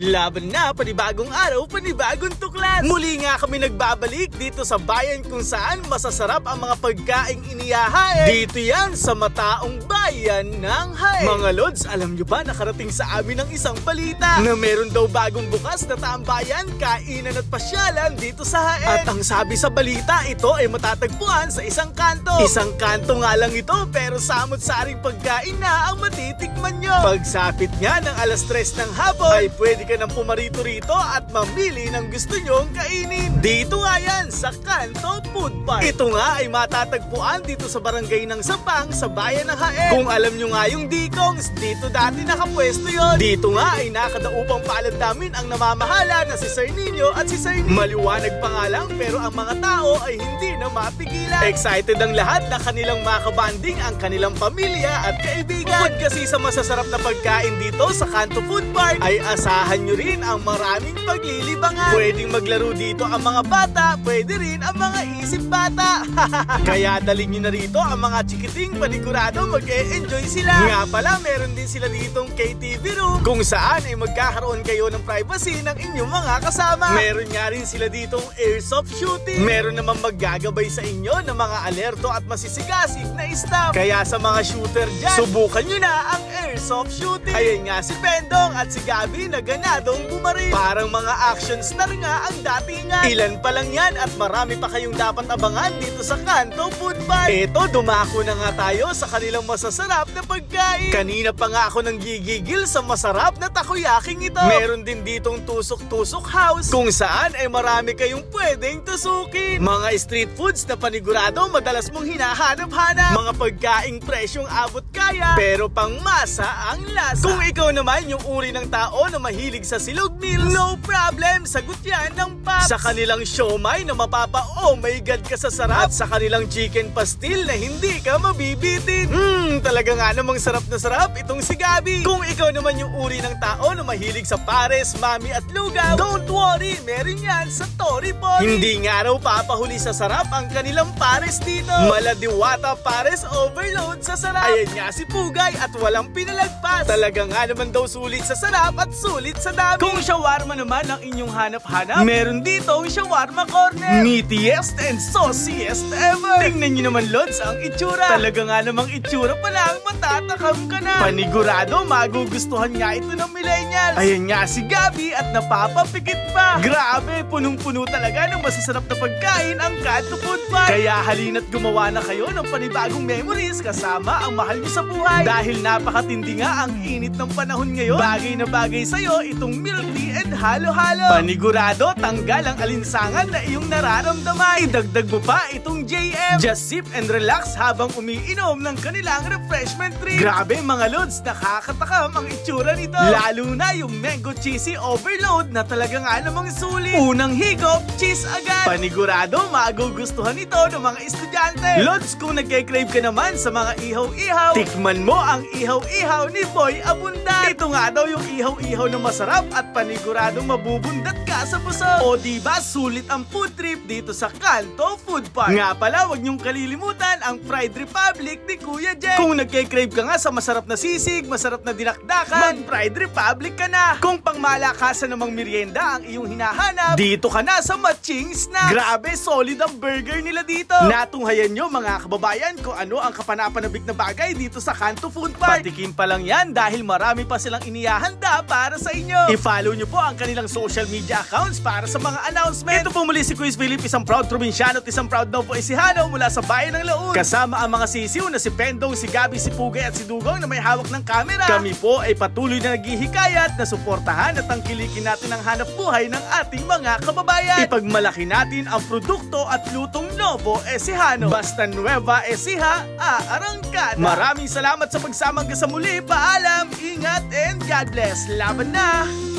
Laban na, panibagong araw, panibagong tuklas. Muli nga kami nagbabalik dito sa bayan kung saan masasarap ang mga pagkaing iniyahain. Dito yan sa mataong bayan ng Hae. Mga Lods, alam nyo ba nakarating sa amin ang isang balita na meron daw bagong bukas na tambayan, kainan at pasyalan dito sa Hae. At ang sabi sa balita, ito ay matatagpuan sa isang kanto. Isang kanto nga lang ito pero samot-saring pagkain na ang matitikman nyo. Pagsapit nga ng alas 3 ng hapon, ay pwede ka nang pumarito rito at mamili ng gusto nyong kainin. Dito nga yan sa Kanto Food Park. Ito nga ay matatagpuan dito sa barangay ng Sapang sa bayan ng Hae. Kung alam nyo nga yung Dikongs, dito dati nakapwesto yon. Dito nga ay nakadaupang palad namin ang namamahala na si Sir Nino at si Sir Nino. Maliwanag pa nga lang pero ang mga tao ay hindi na mapigilan. Excited ang lahat na kanilang makabanding ang kanilang pamilya at kaibigan. Bukod kasi sa masasarap na pagkain dito sa Kanto Food Park ay asahan nyo rin ang maraming paglilibangan. Pwedeng maglaro dito ang mga bata, pwede rin ang mga isip bata. Kaya dalhin nyo na rito ang mga chikiting panigurado mag-e-enjoy sila. Nga pala, meron din sila ditong KTV room kung saan ay magkakaroon kayo ng privacy ng inyong mga kasama. Meron nga rin sila ditong airsoft shooting. Meron naman maggagabay sa inyo ng mga alerto at masisigasig na staff. Kaya sa mga shooter dyan, subukan nyo na ang airsoft shooting. Ayan nga si Pendong at si Gabi na ganadong bumaril. Parang mga action star nga ang datingan. Ilan pa lang yan at marami pa kayong dapat abangan dito sa Kanto Food Bar. Eto, dumako na nga tayo sa kanilang masasarap na pagkain. Kanina pa nga ako nang gigigil sa masarap na takoyaking ito. Meron din ditong tusok-tusok house kung saan ay marami kayong pwedeng tusukin. Mga street foods na panigurado madalas mong hinahanap-hanap. Mga pagkaing presyong abot kaya pero pang masa ang lasa. Kung ikaw naman yung uri ng tao na mahilig sa silog meals, no problem, sagot yan ng. Sa kanilang siomay na mapapa oh my god ka sa sarap. Sa kanilang chicken pastil na hindi ka mabibitin. Hmm, talaga nga namang sarap na sarap itong si Gabi. Kung ikaw naman yung uri ng tao na mahilig sa pares, mami at lugaw, don't worry, meron yan sa Tori Pori. Hindi nga raw papahuli sa sarap ang kanilang pares dito. Maladiwata pares overload sa sarap. Ayan nga si Pugay at walang pinalagpas. Talaga nga naman daw sulit sa sarap at sulit sa dami. Kung shawarma naman ang inyong hanap-hanap, meron dito ang shawarma corner. Meatiest and sauciest ever. Tingnan nyo naman, Lods, ang itsura. Talaga nga namang itsura pa lang, matatakam ka na. Panigurado, magugustuhan nga ito ng millennials. Ayan nga si Gabi at napapapikit pa. Grabe, punong-puno talaga ng masasarap na pagkain ang Kanto Food Bar. Kaya halina't gumawa na kayo ng panibagong memories kasama ang mahal niyo sa buhay. Dahil napakatindi nga ang init ng panahon ngayon. Bagay na bagay sa'yo itong milk tea and halo-halo. Panigurado, tanggal ang alinsangan na iyong nararamdaman. Idagdag mo pa itong JM. Just sip and relax habang umiinom ng kanilang refreshment drink. Grabe mga lods, nakakatakam ang itsura nito. Lalo na yung mango cheesy overload na talaga nga namang sulit. Unang higop, cheese agad. Panigurado, magugustuhan ito ng mga estudyante. Lods, kung nagke-crave ka naman sa mga ihaw-ihaw, tikman mo ang ihaw-ihaw ni Boy Abunda. Ito nga daw yung ihaw-ihaw na masarap at paniguradong mabubundat ka sa busog. O diba, sulit ang food trip dito sa Kanto Food Park. Nga pala, huwag niyong kalilimutan ang Pride Republic ni Kuya Jen. Kung nagke-crave ka nga sa masarap na sisig, masarap na dinakdakan, mag Pride Republic ka na. Kung pangmalakasan namang merienda ang iyong hinahanap, dito ka na sa Matching Snacks. Grabe, solid ang burger nila dito. Natunghayan nyo mga kababayan kung ano ang kapanapanabik na bagay dito sa Kanto Food Park. Patikim pa lang yan dahil marami pa silang inihahanda para sa inyo. I-follow nyo po ang kanilang social media accounts para sa mga announcement. Ito po muli si Quiz Philip, isang proud probinsyano at isang proud na po isihano mula sa bayan ng Laon. Kasama ang mga sisiw na si Pendong, si Gabi, si Pugay at si Dugong na may hawak ng kamera. Kami po ay patuloy na naghihikayat na suportahan at tangkilikin natin ang hanap buhay ng ating mga kababayan. Ipagmalaki natin ang produkto at lutong Novo Ecijano. Basta Nueva Ecija, aarangkada. Maraming salamat sa pagsamang sa muli. Paalam, ingat, and God bless. Laban na!